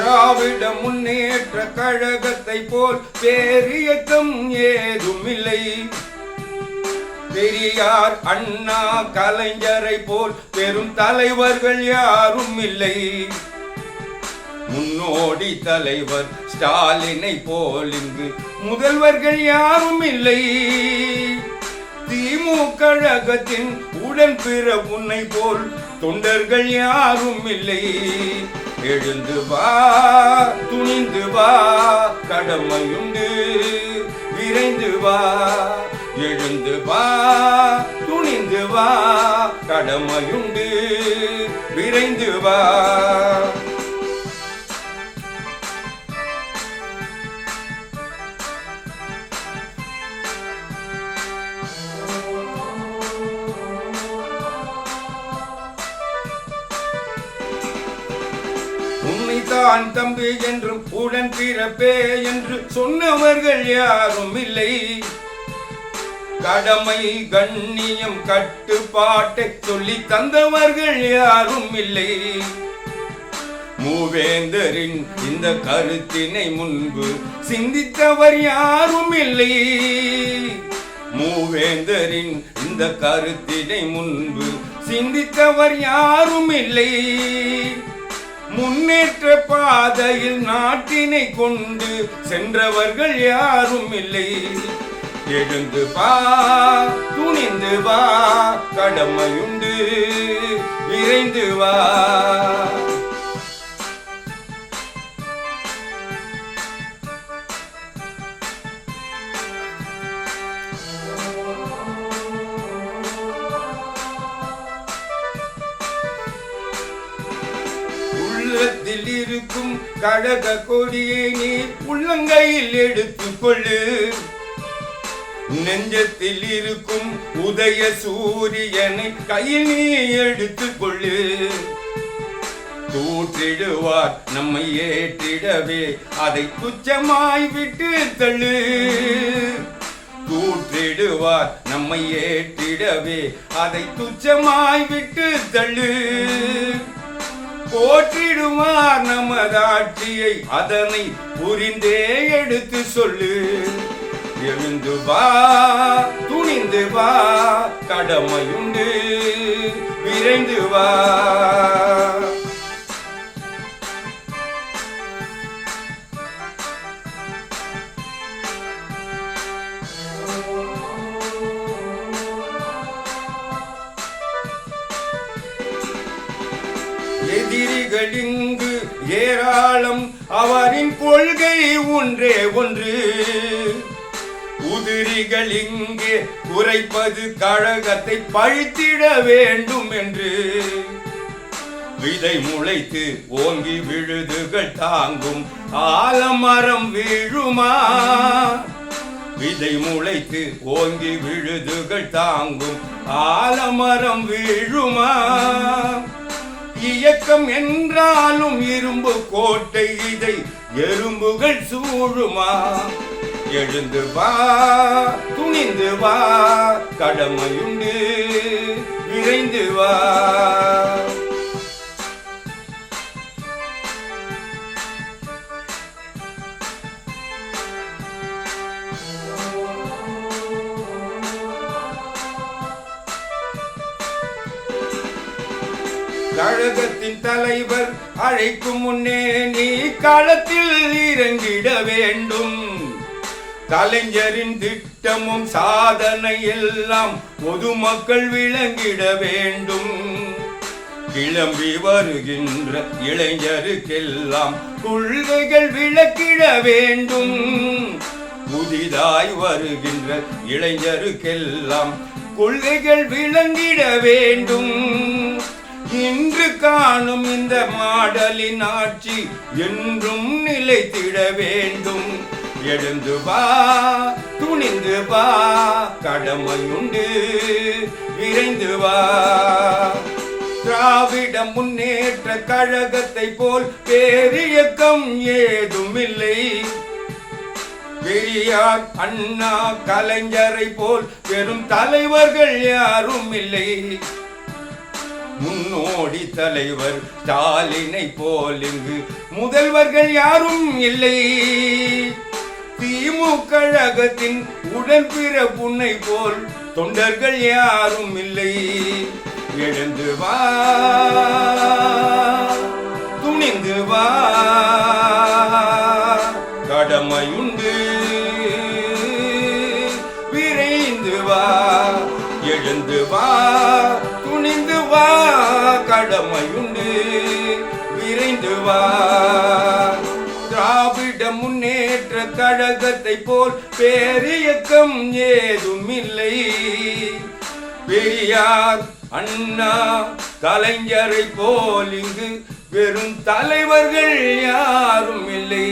திராவிட முன்னேற்ற கழகத்தை போல் பேரியக்கம் ஏதும் இல்லை பெரியார் அண்ணா கலைஞரை போல் பெரும் தலைவர்கள் யாரும் இல்லை முன்னோடி தலைவர் ஸ்டாலினை போல் இங்கு முதல்வர்கள் யாரும் இல்லை திமுக கழகத்தின் உடன் பிற உன்னை போல் தொண்டர்கள் யாரும் இல்லை எழுந்து வா துணிந்து வா கடமையுண்டு விரைந்து வா. எழுந்து வா துணிந்து வா கடமையுண்டு விரைந்து வா. தான் தம்பி என்றும் உடன் பிறப்பே என்று சொன்னவர்கள் யாரும் இல்லை. கடமை கண்ணியம் கட்டுப்பாட்டை சொல்லி தந்தவர்கள் யாரும் இல்லை. மூவேந்தரின் இந்த கருத்தினை முன்பு சிந்தித்தவர் யாரும் இல்லை. மூவேந்தரின் இந்த கருத்தினை முன்பு சிந்தித்தவர் யாரும் இல்லை. முன்னேற்ற பாதையில் நாட்டினை கொண்டு சென்றவர்கள் யாரும் இல்லை. எழுந்து வா துணிந்து வா கடமையுண்டு விரைந்து வா. மனதில் இருக்கும் கழக கொடியை நீ உள்ளங்கையில் எடுத்துக்கொள்ளு நெஞ்சத்தில் இருக்கும் உதய சூரியனை கையில் நீ எடுத்துக்கொள்ளு தூற்றிடுவார் நம்மை ஏற்றிடவே அதை துச்சமாய் விட்டு தள்ளு. தூற்றிடுவார் நம்மை ஏற்றிடவே அதை துச்சமாய் விட்டு தள்ளு. போற்றிடுவார் நமதாட்சியை? அதனை புரிந்தே எடுத்து சொல்லு. எழுந்து வா துணிந்து வா கடமையுண்டு. விரைந்து வா. எதிரிகள் இங்கு ஏராளம் அவரின் கொள்கை ஒன்றே ஒன்று. உதிரிகள் இங்கே குறைப்பது கழகத்தை பழித்திட வேண்டும் என்று. விதை முளைத்து ஓங்கி விழுதுகள் தாங்கும் ஆலமரம் வீழுமா? விதை முளைத்து ஓங்கி விழுதுகள் தாங்கும் ஆலமரம் வீழுமா? இயக்கம் என்றாலும் இரும்பு கோட்டை இதை எறும்புகள் சூழுமா? எழுந்து வா துணிந்து வா கடமையுண்டு விரைந்து வா. கழகத்தின் தலைவர் அழைக்கும் முன்னே நீ களத்தில் இறங்கிட வேண்டும். கலைஞரின் திட்டமும் சாதனை எல்லாம் பொதுமக்கள் விளங்கிட வேண்டும். கிளம்பி வருகின்ற இளைஞருக்கெல்லாம் கொள்கைகள் விளக்கிட வேண்டும். புதிதாய் வருகின்ற இளைஞருக்கெல்லாம் கொள்கைகள் விளங்கிட வேண்டும். இன்று காணும் இந்த மாடலின் ஆட்சி என்றும் நிலைத்திட வேண்டும். எழுந்து வா துணிந்து வா கடமையுண்டு விரைந்து வா. திராவிட முன்னேற்ற கழகத்தை போல் பேரியக்கம் ஏதும் இல்லை பெரியார் அண்ணா கலைஞரை போல் பெரும் தலைவர்கள் யாரும் இல்லை முன்னோடி தலைவர் ஸ்டாலினை போல் இங்கு முதல்வர்கள் யாரும் இல்லை. திமுக கழகத்தின் உடன்பிற உடன்பிறப்புன்னை போல் தொண்டர்கள் யாரும் இல்லை. எழுந்து வா துணிந்து வா கடமையுண்டு. விரைந்து வா எழுந்து வா கடமையுண்டு விரைந்து வா. திராவிட முன்னேற்ற கழகத்தை போல் பேரியக்கம் ஏதும் இல்லை பெரியார் அண்ணா கலைஞரை போல் இங்கு வெறும் தலைவர்கள் யாரும் இல்லை